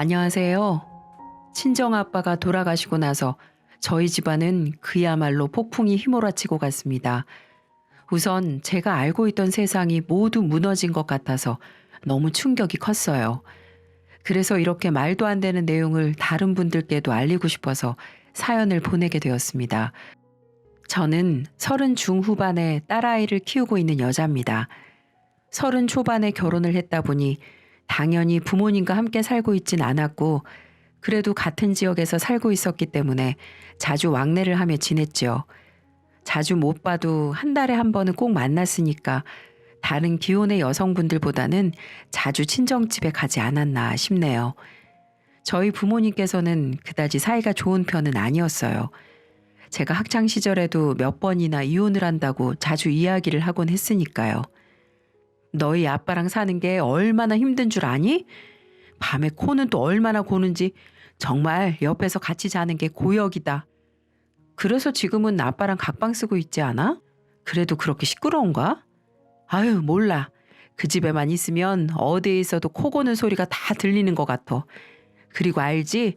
안녕하세요. 친정아빠가 돌아가시고 나서 저희 집안은 그야말로 폭풍이 휘몰아치고 갔습니다. 우선 제가 알고 있던 세상이 모두 무너진 것 같아서 너무 충격이 컸어요. 그래서 이렇게 말도 안 되는 내용을 다른 분들께도 알리고 싶어서 사연을 보내게 되었습니다. 저는 서른 중후반에 딸아이를 키우고 있는 여자입니다. 서른 초반에 결혼을 했다 보니 당연히 부모님과 함께 살고 있진 않았고 그래도 같은 지역에서 살고 있었기 때문에 자주 왕래를 하며 지냈죠. 자주 못 봐도 한 달에 한 번은 꼭 만났으니까 다른 기혼의 여성분들보다는 자주 친정집에 가지 않았나 싶네요. 저희 부모님께서는 그다지 사이가 좋은 편은 아니었어요. 제가 학창 시절에도 몇 번이나 이혼을 한다고 자주 이야기를 하곤 했으니까요. 너희 아빠랑 사는 게 얼마나 힘든 줄 아니? 밤에 코는 또 얼마나 고는지 정말 옆에서 같이 자는 게 고역이다. 그래서 지금은 아빠랑 각방 쓰고 있지 않아? 그래도 그렇게 시끄러운가? 아유, 몰라. 그 집에만 있으면 어디에 있어도 코 고는 소리가 다 들리는 것 같아. 그리고 알지?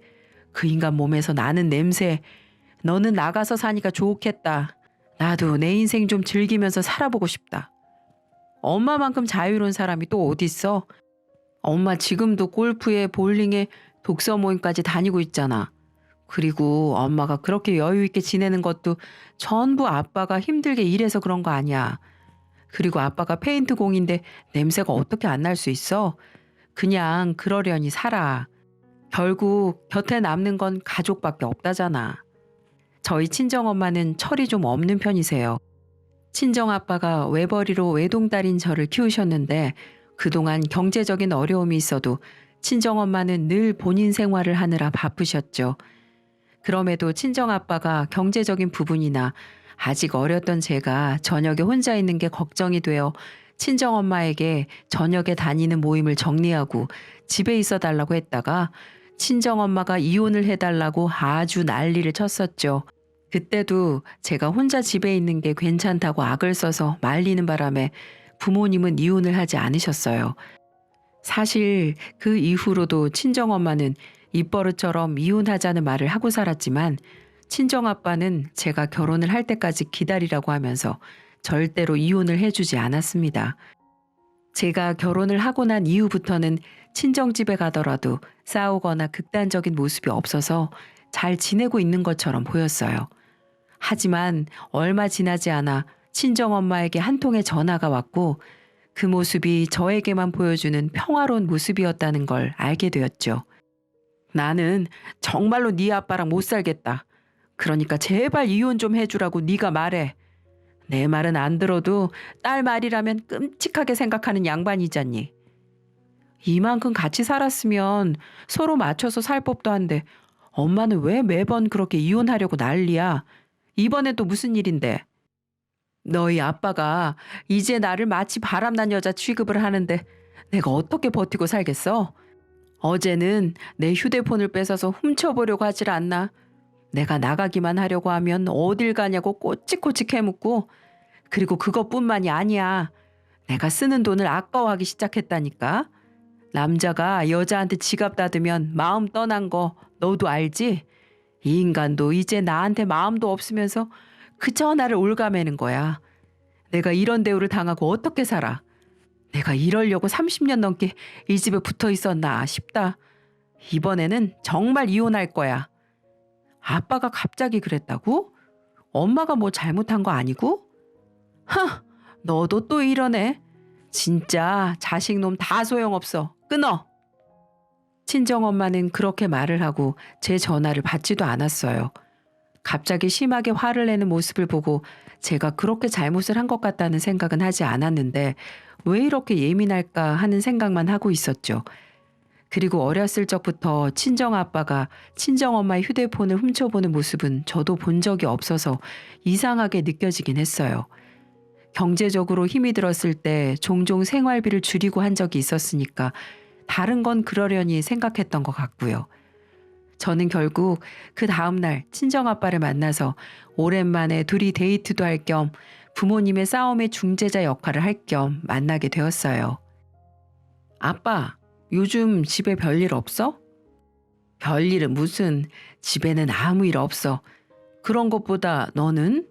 그 인간 몸에서 나는 냄새. 너는 나가서 사니까 좋겠다. 나도 내 인생 좀 즐기면서 살아보고 싶다. 엄마만큼 자유로운 사람이 또 어딨어? 엄마 지금도 골프에 볼링에 독서 모임까지 다니고 있잖아. 그리고 엄마가 그렇게 여유 있게 지내는 것도 전부 아빠가 힘들게 일해서 그런 거 아니야. 그리고 아빠가 페인트 공인데 냄새가 어떻게 안 날 수 있어? 그냥 그러려니 살아. 결국 곁에 남는 건 가족밖에 없다잖아. 저희 친정엄마는 철이 좀 없는 편이세요. 친정아빠가 외벌이로 외동딸인 저를 키우셨는데 그동안 경제적인 어려움이 있어도 친정엄마는 늘 본인 생활을 하느라 바쁘셨죠. 그럼에도 친정아빠가 경제적인 부분이나 아직 어렸던 제가 저녁에 혼자 있는 게 걱정이 되어 친정엄마에게 저녁에 다니는 모임을 정리하고 집에 있어 달라고 했다가 친정엄마가 이혼을 해달라고 아주 난리를 쳤었죠. 그때도 제가 혼자 집에 있는 게 괜찮다고 악을 써서 말리는 바람에 부모님은 이혼을 하지 않으셨어요. 사실 그 이후로도 친정엄마는 입버릇처럼 이혼하자는 말을 하고 살았지만 친정아빠는 제가 결혼을 할 때까지 기다리라고 하면서 절대로 이혼을 해주지 않았습니다. 제가 결혼을 하고 난 이후부터는 친정집에 가더라도 싸우거나 극단적인 모습이 없어서 잘 지내고 있는 것처럼 보였어요. 하지만 얼마 지나지 않아 친정엄마에게 한 통의 전화가 왔고 그 모습이 저에게만 보여주는 평화로운 모습이었다는 걸 알게 되었죠. 나는 정말로 네 아빠랑 못 살겠다. 그러니까 제발 이혼 좀 해주라고 네가 말해. 내 말은 안 들어도 딸 말이라면 끔찍하게 생각하는 양반이잖니. 이만큼 같이 살았으면 서로 맞춰서 살 법도 한데 엄마는 왜 매번 그렇게 이혼하려고 난리야? 이번엔 또 무슨 일인데? 너희 아빠가 이제 나를 마치 바람난 여자 취급을 하는데 내가 어떻게 버티고 살겠어? 어제는 내 휴대폰을 뺏어서 훔쳐보려고 하질 않나? 내가 나가기만 하려고 하면 어딜 가냐고 꼬치꼬치 캐묻고 그리고 그것뿐만이 아니야. 내가 쓰는 돈을 아까워하기 시작했다니까. 남자가 여자한테 지갑 닫으면 마음 떠난 거 너도 알지? 이 인간도 이제 나한테 마음도 없으면서 그저 나를 올가매는 거야. 내가 이런 대우를 당하고 어떻게 살아? 내가 이러려고 30년 넘게 이 집에 붙어 있었나 싶다. 이번에는 정말 이혼할 거야. 아빠가 갑자기 그랬다고? 엄마가 뭐 잘못한 거 아니고? 하, 너도 또 이러네. 진짜 자식 놈 다 소용없어. 끊어. 친정엄마는 그렇게 말을 하고 제 전화를 받지도 않았어요. 갑자기 심하게 화를 내는 모습을 보고 제가 그렇게 잘못을 한 것 같다는 생각은 하지 않았는데 왜 이렇게 예민할까 하는 생각만 하고 있었죠. 그리고 어렸을 적부터 친정 아빠가 친정 엄마의 휴대폰을 훔쳐보는 모습은 저도 본 적이 없어서 이상하게 느껴지긴 했어요. 경제적으로 힘이 들었을 때 종종 생활비를 줄이고 한 적이 있었으니까 다른 건 그러려니 생각했던 것 같고요. 저는 결국 그 다음날 친정아빠를 만나서 오랜만에 둘이 데이트도 할 겸 부모님의 싸움의 중재자 역할을 할 겸 만나게 되었어요. 아빠, 요즘 집에 별일 없어? 별일은 무슨 집에는 아무 일 없어. 그런 것보다 너는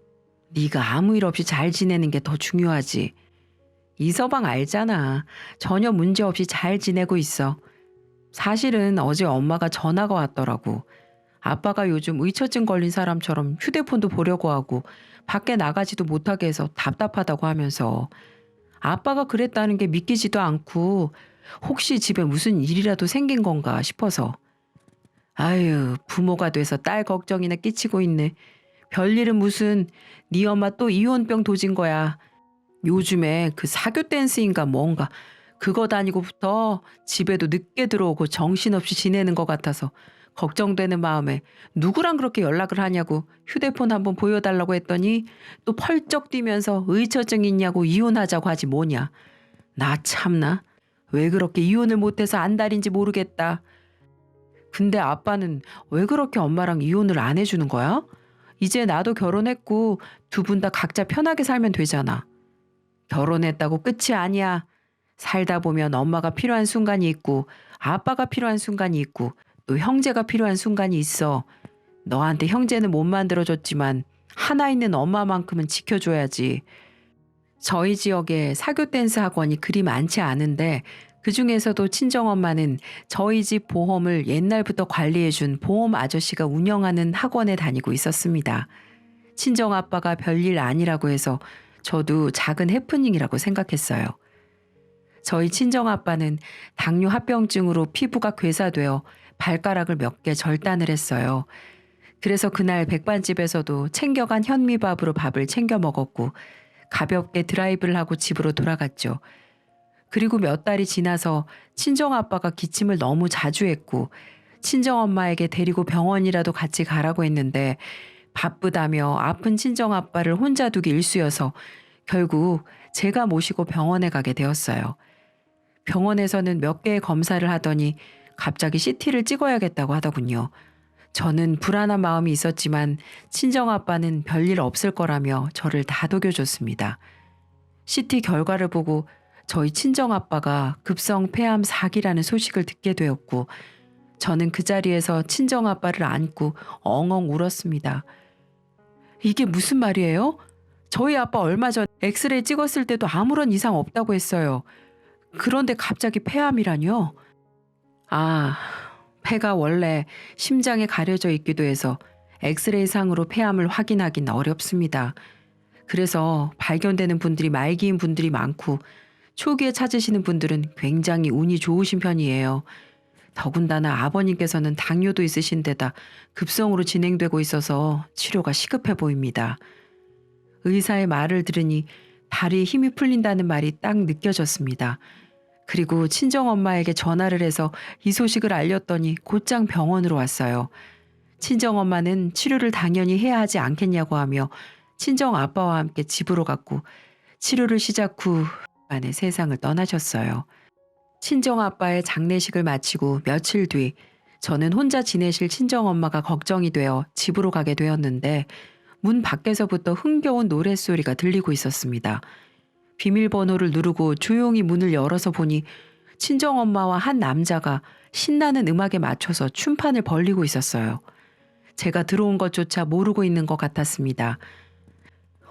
네가 아무 일 없이 잘 지내는 게 더 중요하지. 이서방 알잖아. 전혀 문제 없이 잘 지내고 있어. 사실은 어제 엄마가 전화가 왔더라고. 아빠가 요즘 의처증 걸린 사람처럼 휴대폰도 보려고 하고 밖에 나가지도 못하게 해서 답답하다고 하면서 아빠가 그랬다는 게 믿기지도 않고 혹시 집에 무슨 일이라도 생긴 건가 싶어서 아유 부모가 돼서 딸 걱정이나 끼치고 있네. 별일은 무슨 네 엄마 또 이혼병 도진 거야. 요즘에 그 사교 댄스인가 뭔가 그거 다니고부터 집에도 늦게 들어오고 정신없이 지내는 것 같아서 걱정되는 마음에 누구랑 그렇게 연락을 하냐고 휴대폰 한번 보여달라고 했더니 또 펄쩍 뛰면서 의처증 있냐고 이혼하자고 하지 뭐냐. 나 참나. 왜 그렇게 이혼을 못해서 안달인지 모르겠다. 근데 아빠는 왜 그렇게 엄마랑 이혼을 안 해주는 거야? 이제 나도 결혼했고 두 분 다 각자 편하게 살면 되잖아. 결혼했다고 끝이 아니야. 살다 보면 엄마가 필요한 순간이 있고 아빠가 필요한 순간이 있고 또 형제가 필요한 순간이 있어. 너한테 형제는 못 만들어줬지만 하나 있는 엄마만큼은 지켜줘야지. 저희 지역에 사교 댄스 학원이 그리 많지 않은데 그 중에서도 친정엄마는 저희 집 보험을 옛날부터 관리해준 보험 아저씨가 운영하는 학원에 다니고 있었습니다. 친정아빠가 별일 아니라고 해서 저도 작은 해프닝이라고 생각했어요. 저희 친정아빠는 당뇨 합병증으로 피부가 괴사되어 발가락을 몇 개 절단을 했어요. 그래서 그날 백반집에서도 챙겨간 현미밥으로 밥을 챙겨 먹었고 가볍게 드라이브를 하고 집으로 돌아갔죠. 그리고 몇 달이 지나서 친정아빠가 기침을 너무 자주 했고 친정엄마에게 데리고 병원이라도 같이 가라고 했는데 바쁘다며 아픈 친정 아빠를 혼자 두기 일쑤여서 결국 제가 모시고 병원에 가게 되었어요. 병원에서는 몇 개의 검사를 하더니 갑자기 CT를 찍어야겠다고 하더군요. 저는 불안한 마음이 있었지만 친정 아빠는 별일 없을 거라며 저를 다독여줬습니다. CT 결과를 보고 저희 친정 아빠가 급성 폐암 4기라는 소식을 듣게 되었고 저는 그 자리에서 친정 아빠를 안고 엉엉 울었습니다. 이게 무슨 말이에요? 저희 아빠 얼마 전 엑스레이 찍었을 때도 아무런 이상 없다고 했어요. 그런데 갑자기 폐암이라뇨? 아, 폐가 원래 심장에 가려져 있기도 해서 엑스레이 상으로 폐암을 확인하긴 어렵습니다. 그래서 발견되는 분들이 말기인 분들이 많고 초기에 찾으시는 분들은 굉장히 운이 좋으신 편이에요. 더군다나 아버님께서는 당뇨도 있으신 데다 급성으로 진행되고 있어서 치료가 시급해 보입니다. 의사의 말을 들으니 다리에 힘이 풀린다는 말이 딱 느껴졌습니다. 그리고 친정엄마에게 전화를 해서 이 소식을 알렸더니 곧장 병원으로 왔어요. 친정엄마는 치료를 당연히 해야 하지 않겠냐고 하며 친정아빠와 함께 집으로 갔고 치료를 시작 후 만에 세상을 떠나셨어요. 친정 아빠의 장례식을 마치고 며칠 뒤 저는 혼자 지내실 친정 엄마가 걱정이 되어 집으로 가게 되었는데 문 밖에서부터 흥겨운 노랫소리가 들리고 있었습니다. 비밀번호를 누르고 조용히 문을 열어서 보니 친정 엄마와 한 남자가 신나는 음악에 맞춰서 춤판을 벌리고 있었어요. 제가 들어온 것조차 모르고 있는 것 같았습니다.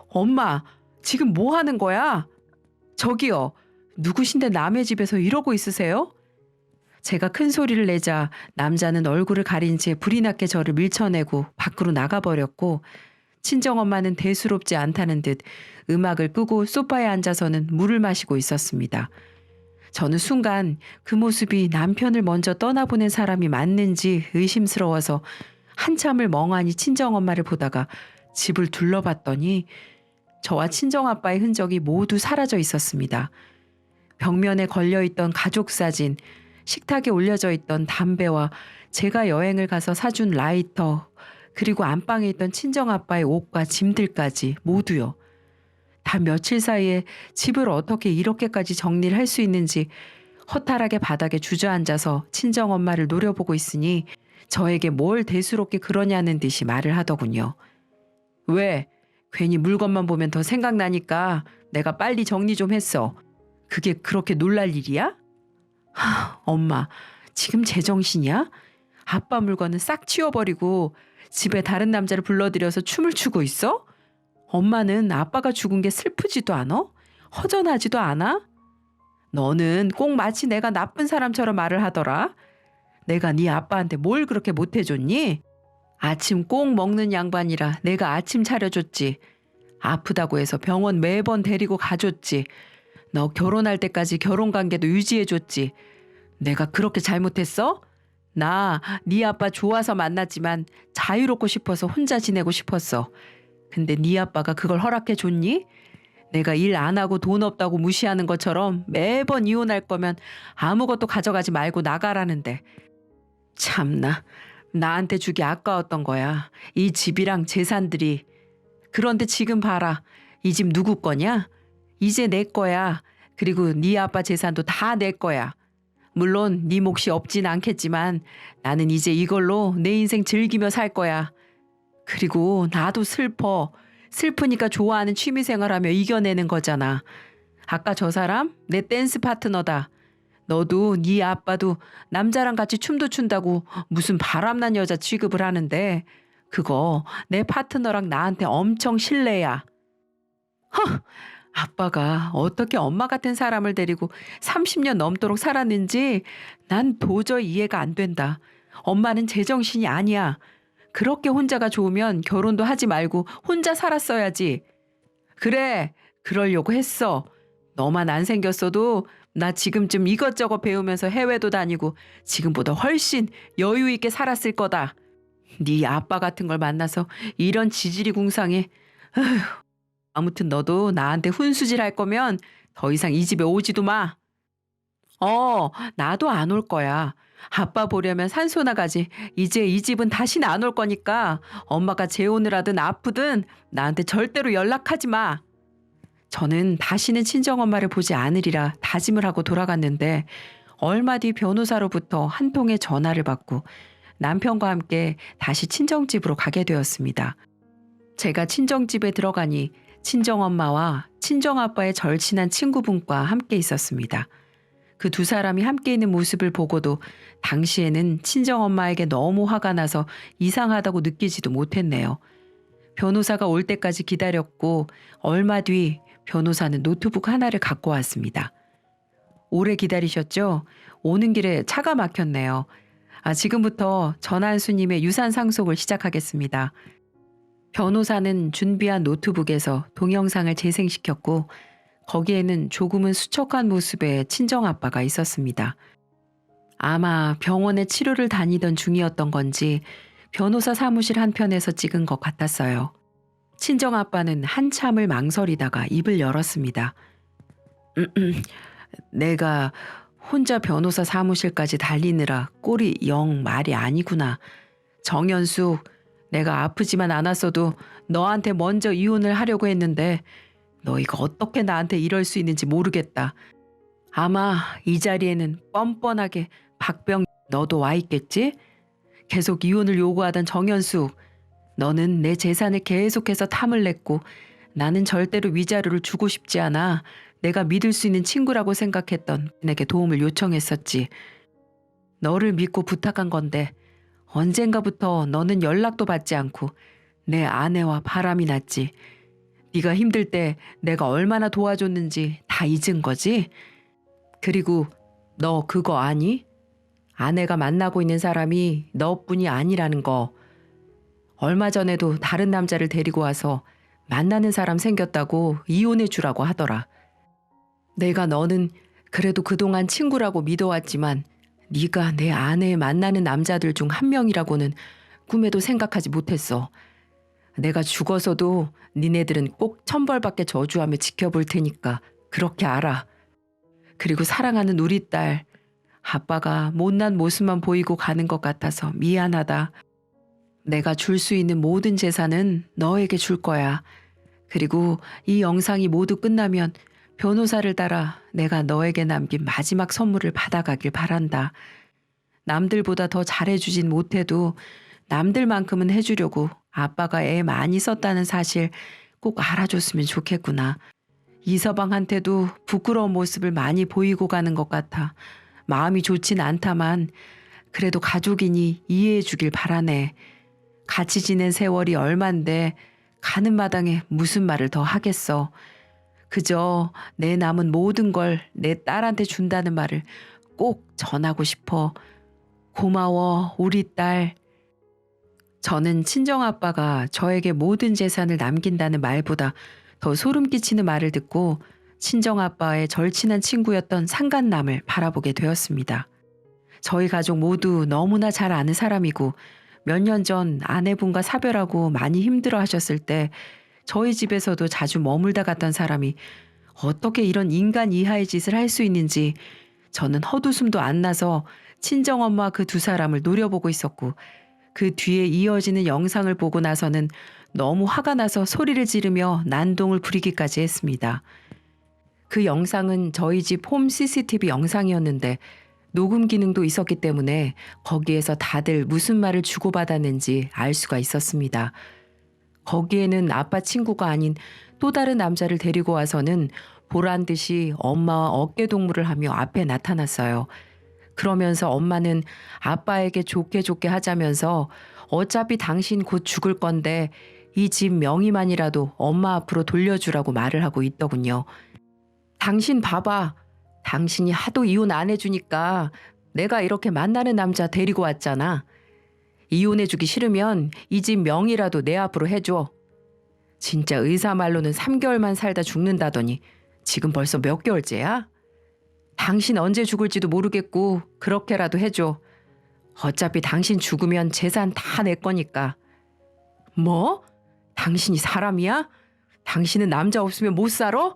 엄마, 지금 뭐 하는 거야? 저기요, 누구신데 남의 집에서 이러고 있으세요? 제가 큰 소리를 내자 남자는 얼굴을 가린 채 불이 나게 저를 밀쳐내고 밖으로 나가버렸고 친정엄마는 대수롭지 않다는 듯 음악을 끄고 소파에 앉아서는 물을 마시고 있었습니다. 저는 순간 그 모습이 남편을 먼저 떠나보낸 사람이 맞는지 의심스러워서 한참을 멍하니 친정엄마를 보다가 집을 둘러봤더니 저와 친정아빠의 흔적이 모두 사라져 있었습니다. 벽면에 걸려 있던 가족 사진, 식탁에 올려져 있던 담배와 제가 여행을 가서 사준 라이터, 그리고 안방에 있던 친정 아빠의 옷과 짐들까지 모두요. 단 며칠 사이에 집을 어떻게 이렇게까지 정리를 할 수 있는지 허탈하게 바닥에 주저앉아서 친정 엄마를 노려보고 있으니 저에게 뭘 대수롭게 그러냐는 듯이 말을 하더군요. 왜? 괜히 물건만 보면 더 생각나니까 내가 빨리 정리 좀 했어. 그게 그렇게 놀랄 일이야? 하, 엄마, 지금 제정신이야? 아빠 물건은 싹 치워버리고 집에 다른 남자를 불러들여서 춤을 추고 있어? 엄마는 아빠가 죽은 게 슬프지도 않아? 허전하지도 않아? 너는 꼭 마치 내가 나쁜 사람처럼 말을 하더라. 내가 네 아빠한테 뭘 그렇게 못해줬니? 아침 꼭 먹는 양반이라 내가 아침 차려줬지. 아프다고 해서 병원 매번 데리고 가줬지. 너 결혼할 때까지 결혼 관계도 유지해줬지. 내가 그렇게 잘못했어? 나 네 아빠 좋아서 만났지만 자유롭고 싶어서 혼자 지내고 싶었어. 근데 네 아빠가 그걸 허락해 줬니? 내가 일 안 하고 돈 없다고 무시하는 것처럼 매번 이혼할 거면 아무것도 가져가지 말고 나가라는데. 참나. 나한테 주기 아까웠던 거야. 이 집이랑 재산들이. 그런데 지금 봐라. 이 집 누구 거냐? 이제 내 거야. 그리고 네 아빠 재산도 다 내 거야. 물론 네 몫이 없진 않겠지만 나는 이제 이걸로 내 인생 즐기며 살 거야. 그리고 나도 슬퍼. 슬프니까 좋아하는 취미 생활하며 이겨내는 거잖아. 아까 저 사람 내 댄스 파트너다. 너도 네 아빠도 남자랑 같이 춤도 춘다고 무슨 바람난 여자 취급을 하는데 그거 내 파트너랑 나한테 엄청 신뢰야. 허! 아빠가 어떻게 엄마 같은 사람을 데리고 30년 넘도록 살았는지 난 도저히 이해가 안 된다. 엄마는 제정신이 아니야. 그렇게 혼자가 좋으면 결혼도 하지 말고 혼자 살았어야지. 그래, 그러려고 했어. 너만 안 생겼어도 나 지금쯤 이것저것 배우면서 해외도 다니고 지금보다 훨씬 여유 있게 살았을 거다. 네 아빠 같은 걸 만나서 이런 지질이 궁상에 아무튼 너도 나한테 훈수질 할 거면 더 이상 이 집에 오지도 마. 어, 나도 안 올 거야. 아빠 보려면 산소 나 가지. 이제 이 집은 다시는 안 올 거니까 엄마가 재혼을 하든 아프든 나한테 절대로 연락하지 마. 저는 다시는 친정엄마를 보지 않으리라 다짐을 하고 돌아갔는데 얼마 뒤 변호사로부터 한 통의 전화를 받고 남편과 함께 다시 친정집으로 가게 되었습니다. 제가 친정집에 들어가니 친정엄마와 친정아빠의 절친한 친구분과 함께 있었습니다. 그 두 사람이 함께 있는 모습을 보고도 당시에는 친정엄마에게 너무 화가 나서 이상하다고 느끼지도 못했네요. 변호사가 올 때까지 기다렸고 얼마 뒤 변호사는 노트북 하나를 갖고 왔습니다. 오래 기다리셨죠? 오는 길에 차가 막혔네요. 아, 지금부터 전한수님의 유산 상속을 시작하겠습니다. 변호사는 준비한 노트북에서 동영상을 재생시켰고 거기에는 조금은 수척한 모습의 친정 아빠가 있었습니다. 아마 병원에 치료를 다니던 중이었던 건지 변호사 사무실 한편에서 찍은 것 같았어요. 친정 아빠는 한참을 망설이다가 입을 열었습니다. 음, 음, 내가 혼자 변호사 사무실까지 달리느라 꼴이 영 말이 아니구나. 정연숙, 내가 아프지만 않았어도 너한테 먼저 이혼을 하려고 했는데 너희가 어떻게 나한테 이럴 수 있는지 모르겠다. 아마 이 자리에는 뻔뻔하게 박병 너도 와 있겠지? 계속 이혼을 요구하던 정연숙, 너는 내 재산을 계속해서 탐을 냈고 나는 절대로 위자료를 주고 싶지 않아. 내가 믿을 수 있는 친구라고 생각했던 내게 도움을 요청했었지. 너를 믿고 부탁한 건데 언젠가부터 너는 연락도 받지 않고 내 아내와 바람이 났지. 네가 힘들 때 내가 얼마나 도와줬는지 다 잊은 거지? 그리고 너 그거 아니? 아내가 만나고 있는 사람이 너뿐이 아니라는 거. 얼마 전에도 다른 남자를 데리고 와서 만나는 사람 생겼다고 이혼해 주라고 하더라. 내가 너는 그래도 그동안 친구라고 믿어왔지만 네가 내 아내 만나는 남자들 중 한 명이라고는 꿈에도 생각하지 못했어. 내가 죽어서도 니네들은 꼭 천벌받게 저주하며 지켜볼 테니까 그렇게 알아. 그리고 사랑하는 우리 딸 아빠가 못난 모습만 보이고 가는 것 같아서 미안하다. 내가 줄 수 있는 모든 재산은 너에게 줄 거야. 그리고 이 영상이 모두 끝나면 변호사를 따라 내가 너에게 남긴 마지막 선물을 받아가길 바란다. 남들보다 더 잘해주진 못해도 남들만큼은 해주려고 아빠가 애 많이 썼다는 사실 꼭 알아줬으면 좋겠구나. 이서방한테도 부끄러운 모습을 많이 보이고 가는 것 같아. 마음이 좋진 않다만 그래도 가족이니 이해해 주길 바라네. 같이 지낸 세월이 얼만데 가는 마당에 무슨 말을 더 하겠어. 그저 내 남은 모든 걸 내 딸한테 준다는 말을 꼭 전하고 싶어. 고마워, 우리 딸. 저는 친정아빠가 저에게 모든 재산을 남긴다는 말보다 더 소름 끼치는 말을 듣고 친정아빠의 절친한 친구였던 상간남을 바라보게 되었습니다. 저희 가족 모두 너무나 잘 아는 사람이고 몇 년 전 아내분과 사별하고 많이 힘들어 하셨을 때 저희 집에서도 자주 머물다 갔던 사람이 어떻게 이런 인간 이하의 짓을 할 수 있는지 저는 헛웃음도 안 나서 친정엄마 그 두 사람을 노려보고 있었고 그 뒤에 이어지는 영상을 보고 나서는 너무 화가 나서 소리를 지르며 난동을 부리기까지 했습니다. 그 영상은 저희 집 홈 CCTV 영상이었는데 녹음 기능도 있었기 때문에 거기에서 다들 무슨 말을 주고받았는지 알 수가 있었습니다. 거기에는 아빠 친구가 아닌 또 다른 남자를 데리고 와서는 보란 듯이 엄마와 어깨 동무를 하며 앞에 나타났어요. 그러면서 엄마는 아빠에게 좋게 좋게 하자면서 어차피 당신 곧 죽을 건데 이 집 명의만이라도 엄마 앞으로 돌려주라고 말을 하고 있더군요. 당신 봐봐. 당신이 하도 이혼 안 해주니까 내가 이렇게 만나는 남자 데리고 왔잖아. 이혼해주기 싫으면 이 집 명의라도 내 앞으로 해줘. 진짜 의사 말로는 3개월만 살다 죽는다더니 지금 벌써 몇 개월째야? 당신 언제 죽을지도 모르겠고 그렇게라도 해줘. 어차피 당신 죽으면 재산 다 내 거니까. 뭐? 당신이 사람이야? 당신은 남자 없으면 못 살아?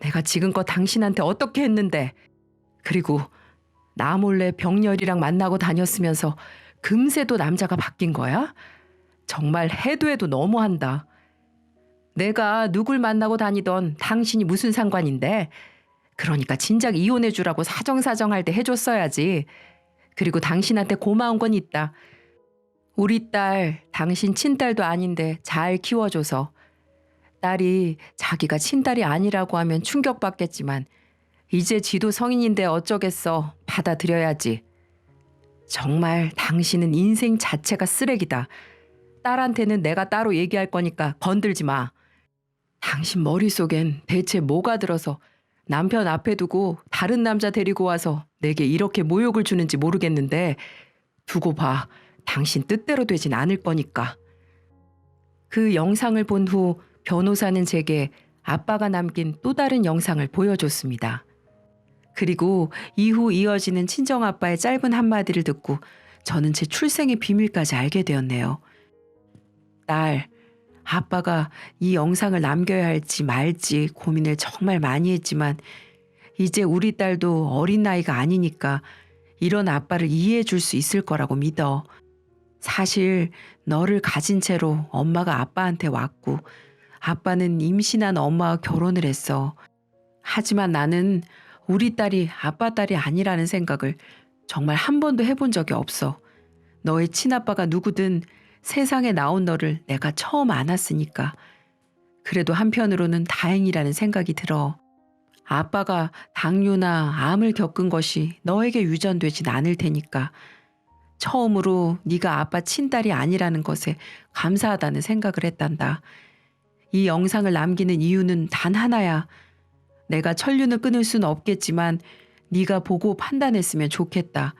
내가 지금껏 당신한테 어떻게 했는데? 그리고 나 몰래 병렬이랑 만나고 다녔으면서 금세도 남자가 바뀐 거야? 정말 해도 해도 너무한다. 내가 누굴 만나고 다니던 당신이 무슨 상관인데? 그러니까 진작 이혼해 주라고 사정사정 할 때 해줬어야지. 그리고 당신한테 고마운 건 있다. 우리 딸, 당신 친딸도 아닌데 잘 키워줘서. 딸이 자기가 친딸이 아니라고 하면 충격받겠지만, 이제 지도 성인인데 어쩌겠어. 받아들여야지. 정말 당신은 인생 자체가 쓰레기다. 딸한테는 내가 따로 얘기할 거니까 건들지 마. 당신 머릿속엔 대체 뭐가 들어서 남편 앞에 두고 다른 남자 데리고 와서 내게 이렇게 모욕을 주는지 모르겠는데 두고 봐. 당신 뜻대로 되진 않을 거니까. 그 영상을 본 후 변호사는 제게 아빠가 남긴 또 다른 영상을 보여줬습니다. 그리고 이후 이어지는 친정아빠의 짧은 한마디를 듣고 저는 제 출생의 비밀까지 알게 되었네요. 딸, 아빠가 이 영상을 남겨야 할지 말지 고민을 정말 많이 했지만 이제 우리 딸도 어린 나이가 아니니까 이런 아빠를 이해해 줄 수 있을 거라고 믿어. 사실 너를 가진 채로 엄마가 아빠한테 왔고 아빠는 임신한 엄마와 결혼을 했어. 하지만 나는 우리 딸이 아빠 딸이 아니라는 생각을 정말 한 번도 해본 적이 없어. 너의 친아빠가 누구든 세상에 나온 너를 내가 처음 안았으니까. 그래도 한편으로는 다행이라는 생각이 들어. 아빠가 당뇨나 암을 겪은 것이 너에게 유전되진 않을 테니까. 처음으로 네가 아빠 친딸이 아니라는 것에 감사하다는 생각을 했단다. 이 영상을 남기는 이유는 단 하나야. 내가 천륜을 끊을 수는 없겠지만 네가 보고 판단했으면 좋겠다.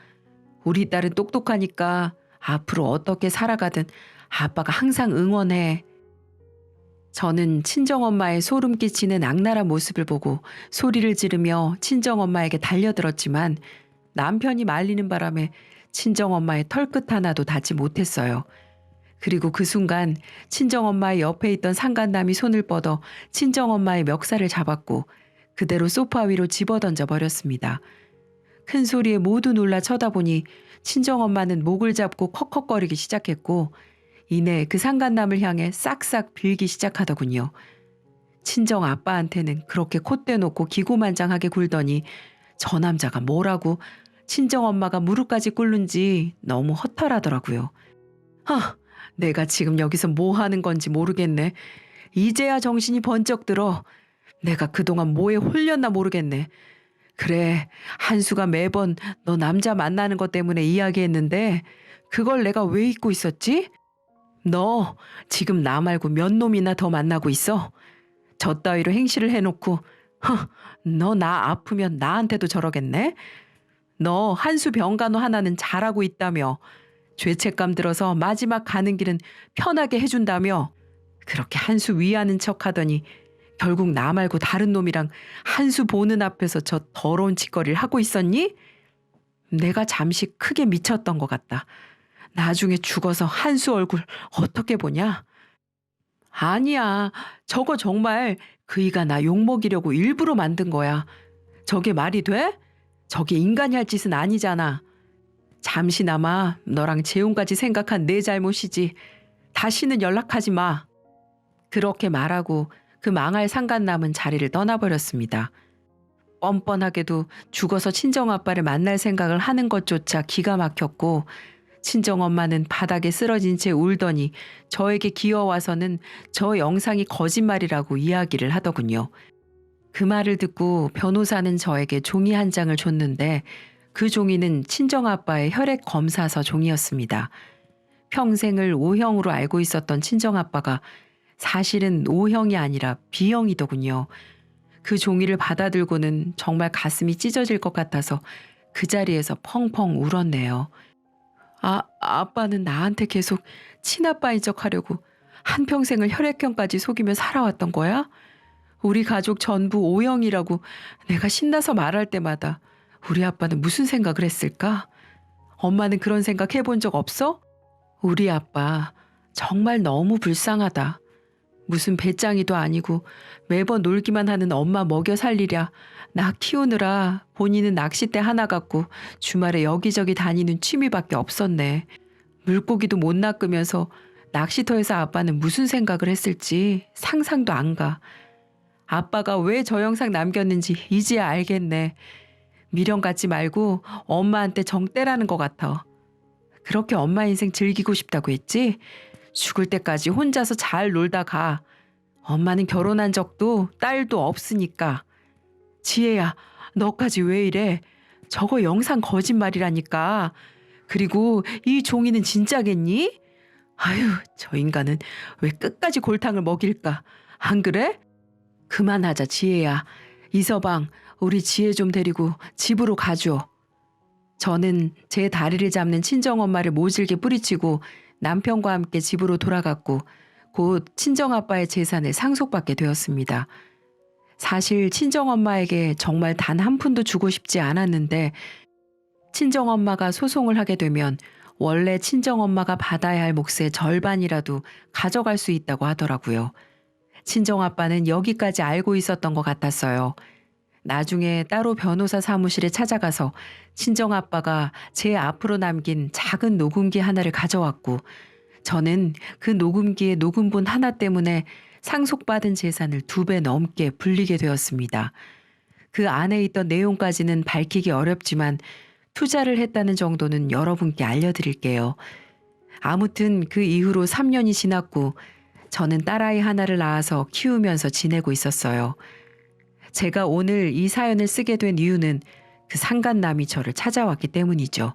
우리 딸은 똑똑하니까 앞으로 어떻게 살아가든 아빠가 항상 응원해. 저는 친정엄마의 소름 끼치는 악랄한 모습을 보고 소리를 지르며 친정엄마에게 달려들었지만 남편이 말리는 바람에 친정엄마의 털끝 하나도 닿지 못했어요. 그리고 그 순간 친정엄마의 옆에 있던 상간남이 손을 뻗어 친정엄마의 멱살을 잡았고 그대로 소파 위로 집어던져 버렸습니다. 큰 소리에 모두 놀라 쳐다보니 친정엄마는 목을 잡고 컥컥거리기 시작했고 이내 그 상간남을 향해 싹싹 빌기 시작하더군요. 친정 아빠한테는 그렇게 콧대 놓고 기고만장하게 굴더니 저 남자가 뭐라고 친정 엄마가 무릎까지 꿇는지 너무 허탈하더라고요. 하, 내가 지금 여기서 뭐 하는 건지 모르겠네. 이제야 정신이 번쩍 들어. 내가 그동안 뭐에 홀렸나 모르겠네. 그래, 한수가 매번 너 남자 만나는 것 때문에 이야기했는데 그걸 내가 왜 잊고 있었지? 너 지금 나 말고 몇 놈이나 더 만나고 있어? 저 따위로 행실을 해놓고 너 나 아프면 나한테도 저러겠네? 너 한수 병간호 하나는 잘하고 있다며 죄책감 들어서 마지막 가는 길은 편하게 해준다며 그렇게 한수 위하는 척 하더니 결국 나 말고 다른 놈이랑 한 수 보는 앞에서 저 더러운 짓거리를 하고 있었니? 내가 잠시 크게 미쳤던 것 같다. 나중에 죽어서 한 수 얼굴 어떻게 보냐? 아니야. 저거 정말 그이가 나 욕먹이려고 일부러 만든 거야. 저게 말이 돼? 저게 인간이 할 짓은 아니잖아. 잠시나마 너랑 재혼까지 생각한 내 잘못이지. 다시는 연락하지 마. 그렇게 말하고 그 망할 상간남은 자리를 떠나버렸습니다. 뻔뻔하게도 죽어서 친정아빠를 만날 생각을 하는 것조차 기가 막혔고 친정엄마는 바닥에 쓰러진 채 울더니 저에게 기어와서는 저 영상이 거짓말이라고 이야기를 하더군요. 그 말을 듣고 변호사는 저에게 종이 한 장을 줬는데 그 종이는 친정아빠의 혈액 검사서 종이었습니다. 평생을 O형으로 알고 있었던 친정아빠가 사실은 O형이 아니라 B형이더군요. 그 종이를 받아들고는 정말 가슴이 찢어질 것 같아서 그 자리에서 펑펑 울었네요. 아, 아빠는 나한테 계속 친아빠인 척 하려고 한평생을 혈액형까지 속이며 살아왔던 거야? 우리 가족 전부 O형이라고 내가 신나서 말할 때마다 우리 아빠는 무슨 생각을 했을까? 엄마는 그런 생각 해본 적 없어? 우리 아빠 정말 너무 불쌍하다. 무슨 배짱이도 아니고 매번 놀기만 하는 엄마 먹여 살리랴. 나 키우느라 본인은 낚싯대 하나 갖고 주말에 여기저기 다니는 취미밖에 없었네. 물고기도 못 낚으면서 낚시터에서 아빠는 무슨 생각을 했을지 상상도 안 가. 아빠가 왜 저 영상 남겼는지 이제야 알겠네. 미련 갖지 말고 엄마한테 정 떼라는 것 같아. 그렇게 엄마 인생 즐기고 싶다고 했지? 죽을 때까지 혼자서 잘 놀다 가. 엄마는 결혼한 적도 딸도 없으니까. 지혜야, 너까지 왜 이래? 저거 영상 거짓말이라니까. 그리고 이 종이는 진짜겠니? 아유, 저 인간은 왜 끝까지 골탕을 먹일까? 안 그래? 그만하자, 지혜야. 이서방, 우리 지혜 좀 데리고 집으로 가줘. 저는 제 다리를 잡는 친정엄마를 모질게 뿌리치고 남편과 함께 집으로 돌아갔고 곧 친정아빠의 재산을 상속받게 되었습니다. 사실 친정엄마에게 정말 단 한 푼도 주고 싶지 않았는데 친정엄마가 소송을 하게 되면 원래 친정엄마가 받아야 할 몫의 절반이라도 가져갈 수 있다고 하더라고요. 친정아빠는 여기까지 알고 있었던 것 같았어요. 나중에 따로 변호사 사무실에 찾아가서 친정아빠가 제 앞으로 남긴 작은 녹음기 하나를 가져왔고 저는 그 녹음기의 녹음본 하나 때문에 상속받은 재산을 두 배 넘게 불리게 되었습니다. 그 안에 있던 내용까지는 밝히기 어렵지만 투자를 했다는 정도는 여러분께 알려드릴게요. 아무튼 그 이후로 3년이 지났고 저는 딸아이 하나를 낳아서 키우면서 지내고 있었어요. 제가 오늘 이 사연을 쓰게 된 이유는 그 상간남이 저를 찾아왔기 때문이죠.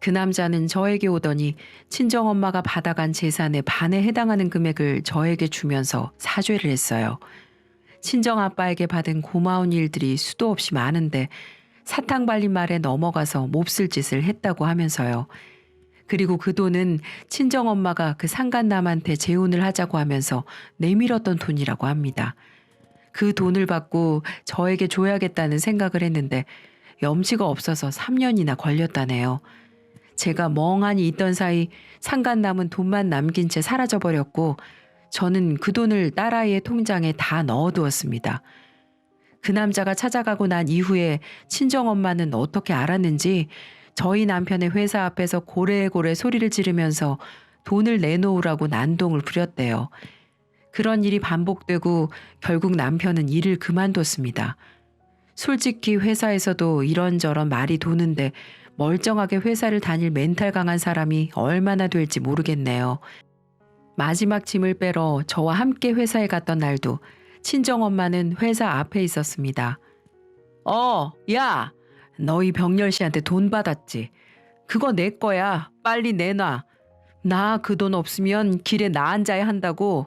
그 남자는 저에게 오더니 친정엄마가 받아간 재산의 반에 해당하는 금액을 저에게 주면서 사죄를 했어요. 친정아빠에게 받은 고마운 일들이 수도 없이 많은데 사탕 발린 말에 넘어가서 몹쓸 짓을 했다고 하면서요. 그리고 그 돈은 친정엄마가 그 상간남한테 재혼을 하자고 하면서 내밀었던 돈이라고 합니다. 그 돈을 받고 저에게 줘야겠다는 생각을 했는데 염치가 없어서 3년이나 걸렸다네요. 제가 멍하니 있던 사이 상간 남은 돈만 남긴 채 사라져버렸고 저는 그 돈을 딸아이의 통장에 다 넣어두었습니다. 그 남자가 찾아가고 난 이후에 친정엄마는 어떻게 알았는지 저희 남편의 회사 앞에서 고래고래 소리를 지르면서 돈을 내놓으라고 난동을 부렸대요. 그런 일이 반복되고 결국 남편은 일을 그만뒀습니다. 솔직히 회사에서도 이런저런 말이 도는데 멀쩡하게 회사를 다닐 멘탈 강한 사람이 얼마나 될지 모르겠네요. 마지막 짐을 빼러 저와 함께 회사에 갔던 날도 친정엄마는 회사 앞에 있었습니다. 어, 야, 너희 병렬 씨한테 돈 받았지. 그거 내 거야. 빨리 내놔. 나 그 돈 없으면 길에 나 앉아야 한다고.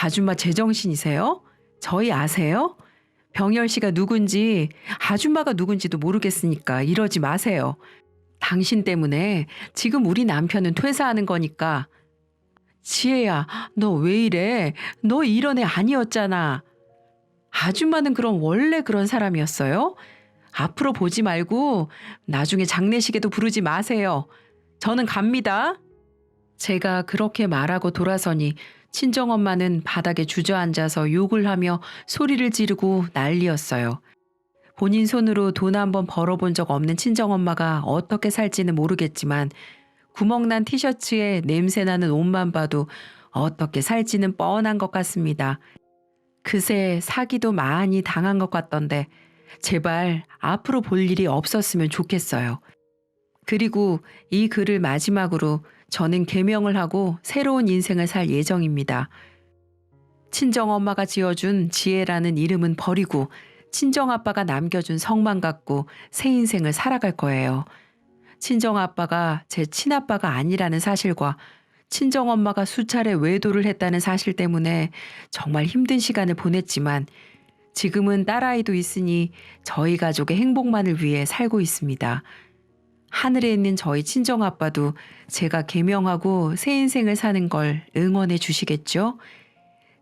아줌마 제정신이세요? 저희 아세요? 병열 씨가 누군지 아줌마가 누군지도 모르겠으니까 이러지 마세요. 당신 때문에 지금 우리 남편은 퇴사하는 거니까. 지혜야, 너 왜 이래? 너 이런 애 아니었잖아. 아줌마는 그럼 원래 그런 사람이었어요? 앞으로 보지 말고 나중에 장례식에도 부르지 마세요. 저는 갑니다. 제가 그렇게 말하고 돌아서니 친정엄마는 바닥에 주저앉아서 욕을 하며 소리를 지르고 난리였어요. 본인 손으로 돈 한번 벌어본 적 없는 친정엄마가 어떻게 살지는 모르겠지만 구멍난 티셔츠에 냄새나는 옷만 봐도 어떻게 살지는 뻔한 것 같습니다. 그새 사기도 많이 당한 것 같던데 제발 앞으로 볼 일이 없었으면 좋겠어요. 그리고 이 글을 마지막으로 저는 개명을 하고 새로운 인생을 살 예정입니다. 친정엄마가 지어준 지혜라는 이름은 버리고 친정아빠가 남겨준 성만 갖고 새 인생을 살아갈 거예요. 친정아빠가 제 친아빠가 아니라는 사실과 친정엄마가 수차례 외도를 했다는 사실 때문에 정말 힘든 시간을 보냈지만 지금은 딸아이도 있으니 저희 가족의 행복만을 위해 살고 있습니다. 하늘에 있는 저희 친정 아빠도 제가 개명하고 새 인생을 사는 걸 응원해 주시겠죠?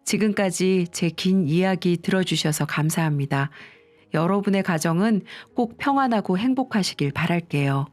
지금까지 제 긴 이야기 들어주셔서 감사합니다. 여러분의 가정은 꼭 평안하고 행복하시길 바랄게요.